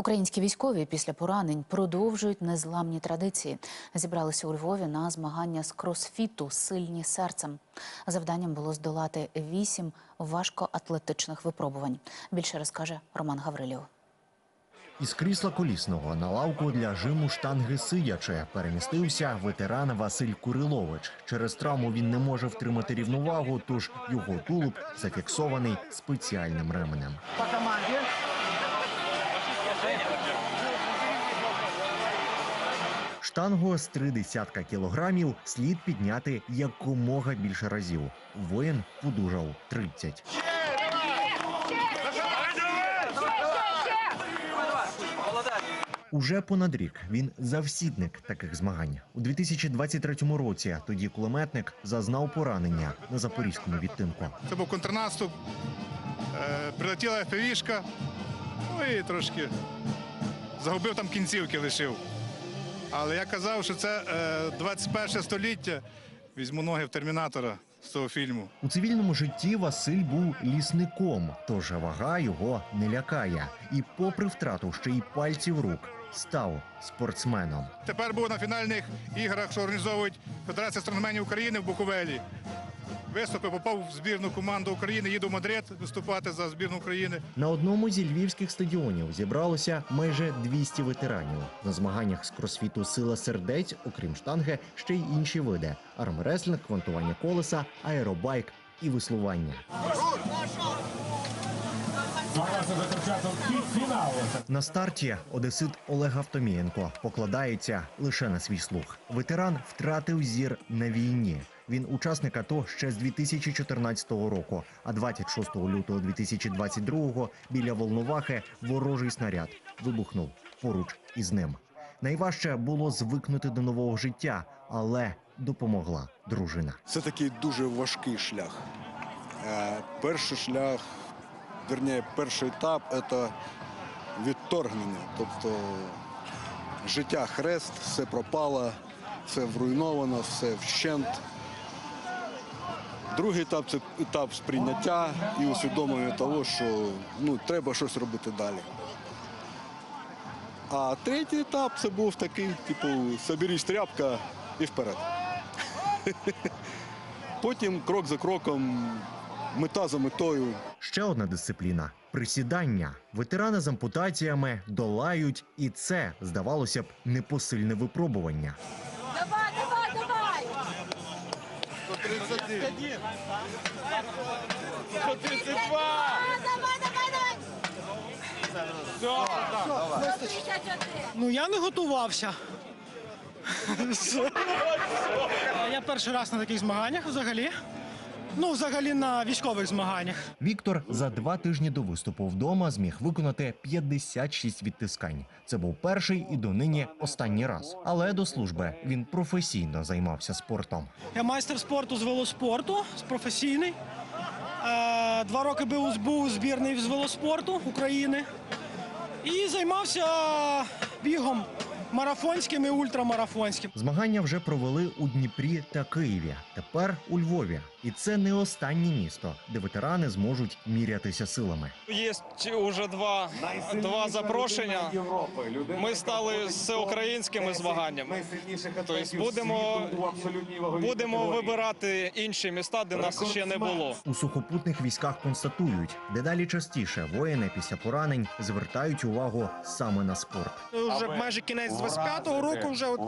Українські військові після поранень продовжують незламні традиції. Зібралися у Львові на змагання з кросфіту Сильні серцем. Завданням було здолати вісім важкоатлетичних випробувань. Більше розкаже Роман Гаврилів. Із крісла колісного на лавку для жиму штанги сидячи перемістився ветеран Василь Курилович. Через травму він не може втримати рівновагу, тож його тулуб зафіксований спеціальним ременем. Штангу з три десятка кілограмів слід підняти якомога більше разів. Воїн подужав 30. Уже понад рік він завсідник таких змагань. У 2023 році тоді кулеметник зазнав поранення на запорізькому відтинку. Це був контрнаступ, е, прилетіла ФПВ-шка, ну і трошки загубив там кінцівки лишив. Але я казав, що це е, 21 століття. Візьму ноги в термінатора з того фільму. У цивільному житті Василь був лісником, тож вага його не лякає. І, попри втрату ще й пальців рук, став спортсменом. Тепер був на фінальних іграх, що організовують Федерація стронгменів України в Буковелі. Виступив, попав в збірну команду України, їду в Мадрид виступати за збірну України. На одному зі львівських стадіонів зібралося майже 200 ветеранів. На змаганнях з кросфіту Сила сердець, окрім штанги, ще й інші види: армреслінг, квантування колеса, аеробайк і веслування. На старті одесит Олег Автомієнко покладається лише на свій слух. Ветеран втратив зір на війні. Він учасник АТО ще з 2014 року. А 26 лютого 2022 біля Волновахи ворожий снаряд вибухнув поруч із ним. Найважче було звикнути до нового життя, але допомогла дружина. Це такий дуже важкий шлях. Е, Перший шлях, верніше, перший етап це відторгнення. Тобто життя хрест, все пропало, все вруйновано, все вщент. Другий етап це етап сприйняття і усвідомлення того, що ну, треба щось робити далі. А третій етап це був такий, типу, соберись тряпка і вперед. Потім крок за кроком, мета за метою. Ще одна дисципліна присідання. Ветерани з ампутаціями долають, і це здавалося б непосильне випробування. Давай, давай, давай! 151. Ну я не готувався. Я перший раз на таких змаганнях взагалі. Ну, взагалі на військових змаганнях. Віктор за два тижні до виступу вдома зміг виконати 56 відтискань. Це був перший і донині останній раз. Але до служби він професійно займався спортом. Я майстер спорту з велоспорту, з професійний. Е, Два роки був, був збірний з велоспорту України. І займався бігом марафонським і ультрамарафонським. Змагання вже провели у Дніпрі та Києві. Тепер у Львові. І це не останнє місто, де ветерани зможуть мірятися силами. Есть уже два, два запрошення. Ми стали всеукраїнськими змаганнями. Тобто будемо, будемо вибирати інші міста, де нас ще не було. У сухопутних військах констатують, дедалі частіше воїни після поранень звертають увагу саме на спорт. Вже майже кінець 25-го року вже от,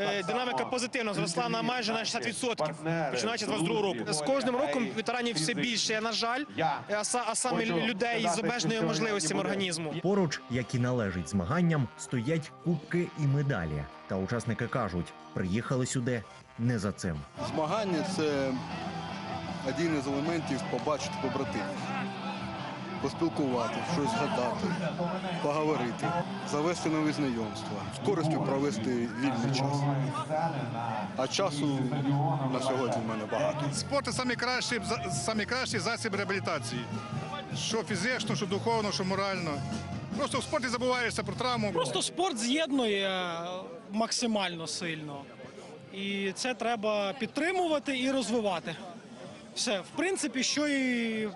е, динаміка позитивно зросла на майже на 60%, починаючи з 22-го року. З кожним роком ветеранів все більше, на жаль, а, са- саме людей з обмеженою можливостями організму. Поруч, як і належить змаганням, стоять кубки і медалі. Та учасники кажуть, приїхали сюди не за цим. Змагання це один із елементів побачити побратимів. Поспілкувати, щось згадати, поговорити, завести нові знайомства, з користю провести вільний час. А часу на сьогодні в мене багато. Спорт це найкращий, найкращий засіб реабілітації. Що фізично, що духовно, що морально. Просто в спорті забуваєшся про травму. Просто спорт з'єднує максимально сильно. І це треба підтримувати і розвивати. Все, в принципі, що і